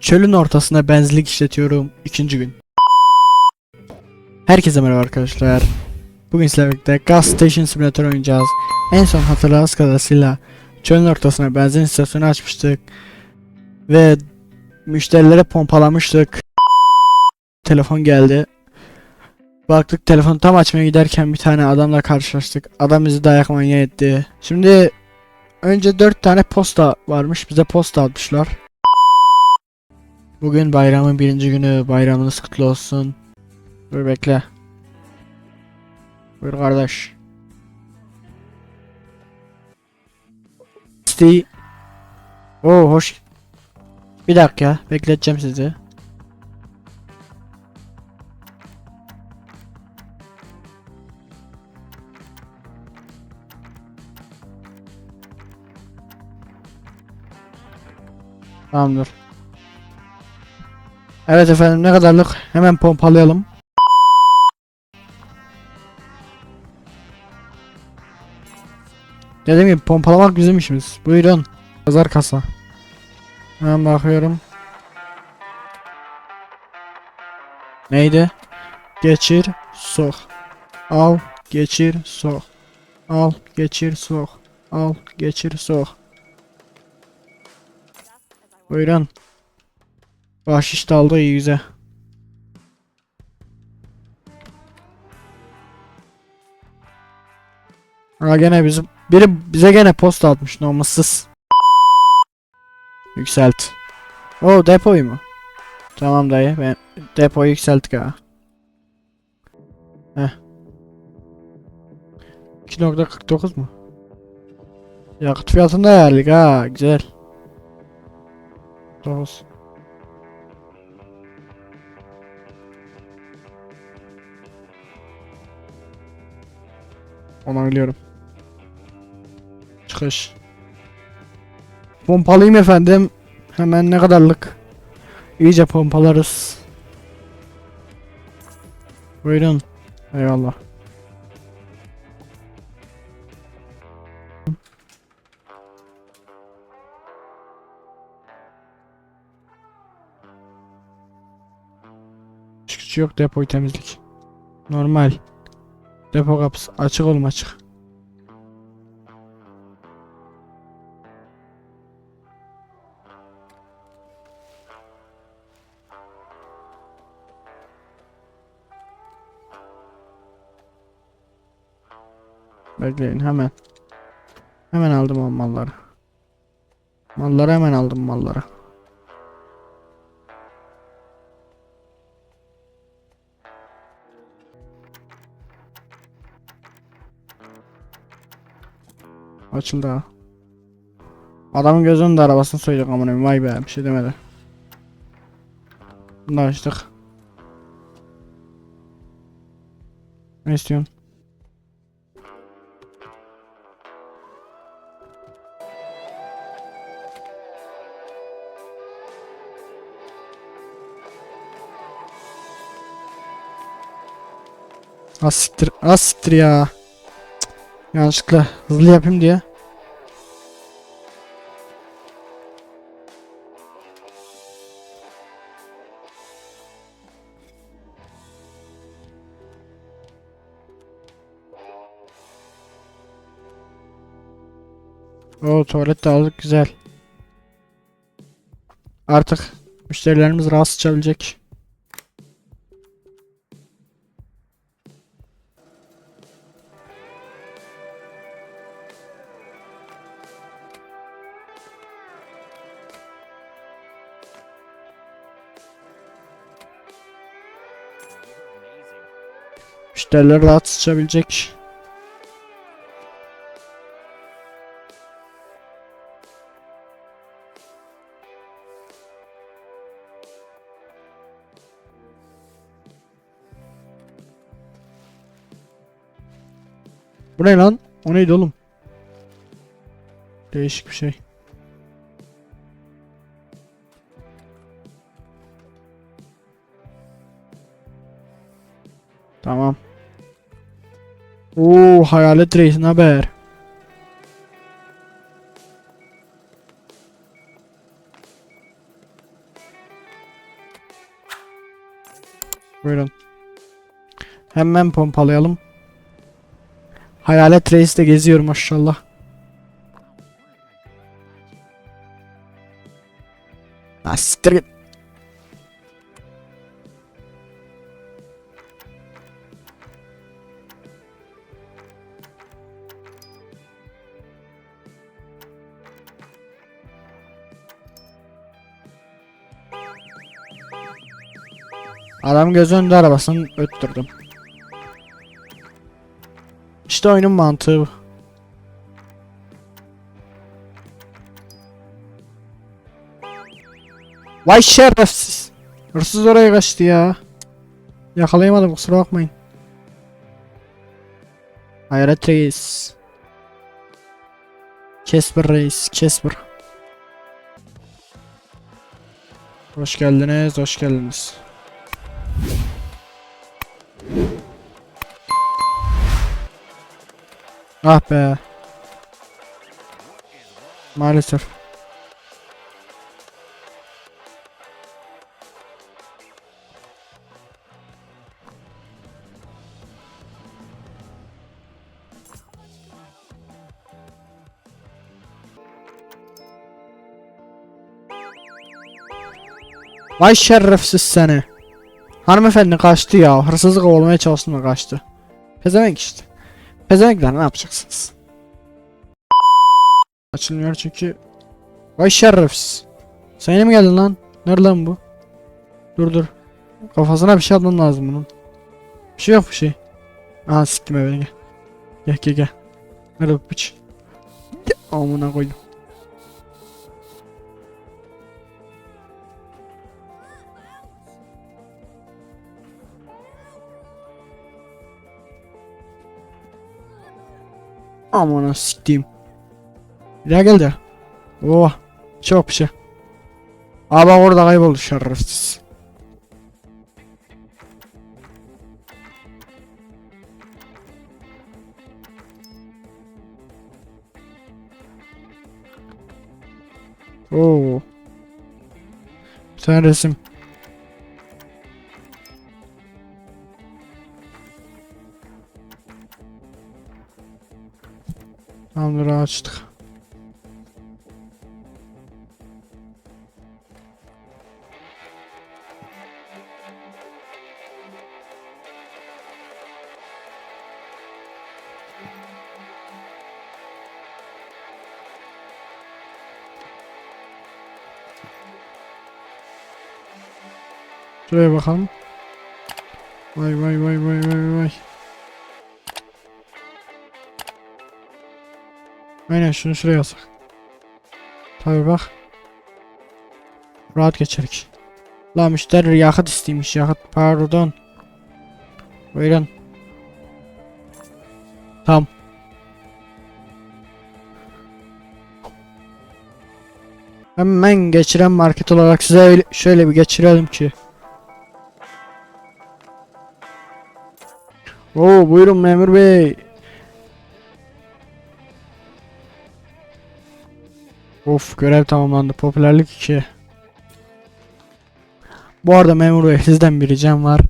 Çölün ortasında benzinlik işletiyorum. ikinci gün. Herkese merhaba arkadaşlar. Bugün sizlerle birlikte Gas Station Simulator oynayacağız. En son hatırladığınız kadarıyla çölün ortasına benzin istasyonu açmıştık. Ve müşterilere pompalamıştık. Telefon geldi. Baktık telefonu tam açmaya giderken bir tane adamla karşılaştık. Adam bizi dayak manyağı etti. Şimdi önce 4 tane posta varmış. Bize posta atmışlar. Bugün bayramın birinci günü. Bayramınız kutlu olsun. Dur bekle. Buyur kardeş. Steve. Oo hoş. Bir dakika bekleteceğim sizi. Tamamdır. Evet efendim ne kadarlık hemen pompalayalım. Dediğim gibi pompalamak bizim işimiz. Buyurun. Pazar kasa. Hemen bakıyorum. Neydi? Geçir, sok. Al, geçir, sok. Al, geçir, sok. Al, geçir, sok. Buyurun. Bahşiş de aldı iyi güzel. Ha gene bizim biri bize gene posta atmış normalsız. Yükselt. O depoyu mu? Tamam dayı ben depoyu yükselttik ha. Heh. 2.49 mu? Yakıt fiyatında ayarlık ha güzel. 9. Onaylıyorum. Çıkış. Pompalayayım efendim. Hemen ne kadarlık? İyice pompalarız. Buyurun. Eyvallah. Çıkışı yok depoyu temizlik. Normal. Depo kapısı açık oğlum açık. Bekleyin hemen. Hemen aldım o malları. Malları hemen aldım malları. Açıldı ha. Adamın de arabasını soyacak amına. Vay be bir şey demedi. Bunu da açtık. Ne istiyorsun? Az siktir, az siktir ya. Cık, Yanlışlıkla hızlı yapayım diye. O tuvalet de aldık güzel. Artık müşterilerimiz rahatsız çalabilecek. Müşteriler rahat sıçabilecek. Bu ne lan? O neydi oğlum? Değişik bir şey. Tamam. Oo hayalet reisin haber. Buyurun. Hemen pompalayalım. Hayalet reis de geziyor maşallah. Ha siktir git. Adam göz önünde arabasını öttürdüm. İşte oyunun mantığı bu. Vay şerefsiz. Hırsız oraya kaçtı ya. Yakalayamadım kusura bakmayın. Hayret reis. Casper reis. Casper. Hoş geldiniz. Hoş geldiniz. Ah be. Maalesef. Vay şerefsiz seni. Hanımefendi kaçtı ya. Hırsızlık olmaya çalıştım da kaçtı. Pezevenk işte. Pezevenkler ne yapacaksınız? Açılmıyor çünkü. Vay şerefsiz. Sen yeni mi geldin lan? Nerede lan bu? Dur dur. Kafasına bir şey atmam lazım bunun. Bir şey yok bir şey. Aa siktim eve gel. Gel gel gel. Nerede bu piç? Amına koydum. Amına siktiğim. Bir daha gel de. Oh. Çok bir şey. Aa orada kayboldu şerefsiz. Oo. Bir tane resim. Tamamdır açtık. Şuraya bakalım. Vay vay vay vay vay vay. Aynen şunu şuraya yazsak. Tabi bak. Rahat geçerik. La müşteri yakıt istemiş yakıt pardon. Buyurun. Tamam. Hemen geçiren market olarak size öyle- şöyle bir geçirelim ki. Oo buyurun memur bey. Of görev tamamlandı. Popülerlik 2. Bu arada memur bey sizden bir ricam var.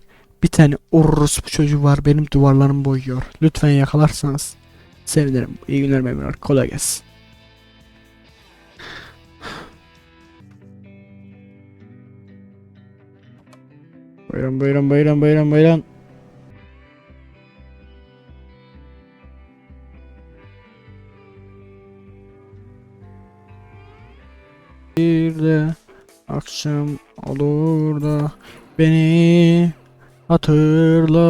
Bir tane urus bu çocuğu var benim duvarlarımı boyuyor. Lütfen yakalarsanız sevinirim. İyi günler memurlar. Kolay gelsin. Buyurun buyurun buyurun buyurun buyurun. Bir de akşam olur da beni hatırla.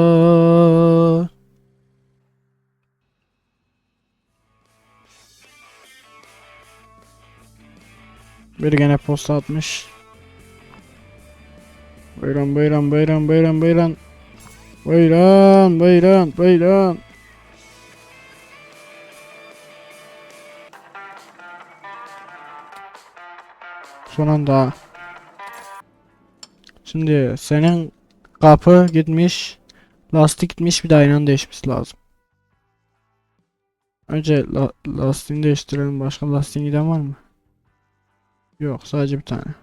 Bir gene posta atmış. Buyurun buyurun buyurun buyurun buyurun. Buyurun buyurun buyurun. son anda. Şimdi senin kapı gitmiş. Lastik gitmiş bir de aynen değişmesi lazım. Önce la lastiğini değiştirelim. Başka lastiğin giden var mı? Yok sadece bir tane.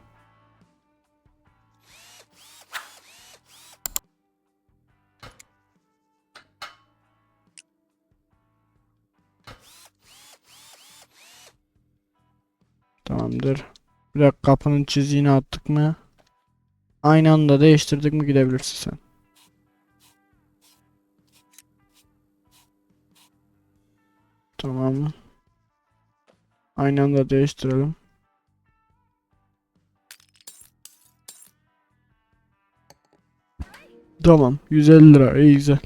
Tamamdır. Bir dakika kapının çiziğini attık mı? Aynı anda değiştirdik mi gidebilirsin sen. Tamam. Aynı anda değiştirelim. Tamam. 150 lira. İyi güzel.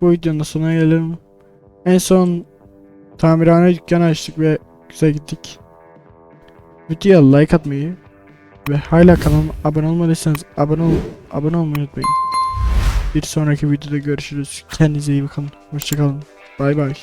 Bu videonun sonuna gelelim. En son tamirhane dükkanı açtık ve güzel gittik. Videoya like atmayı ve hala kanalıma abone olmadıysanız abone ol abone olmayı unutmayın. Bir sonraki videoda görüşürüz. Kendinize iyi bakın. Hoşçakalın. Bay bay.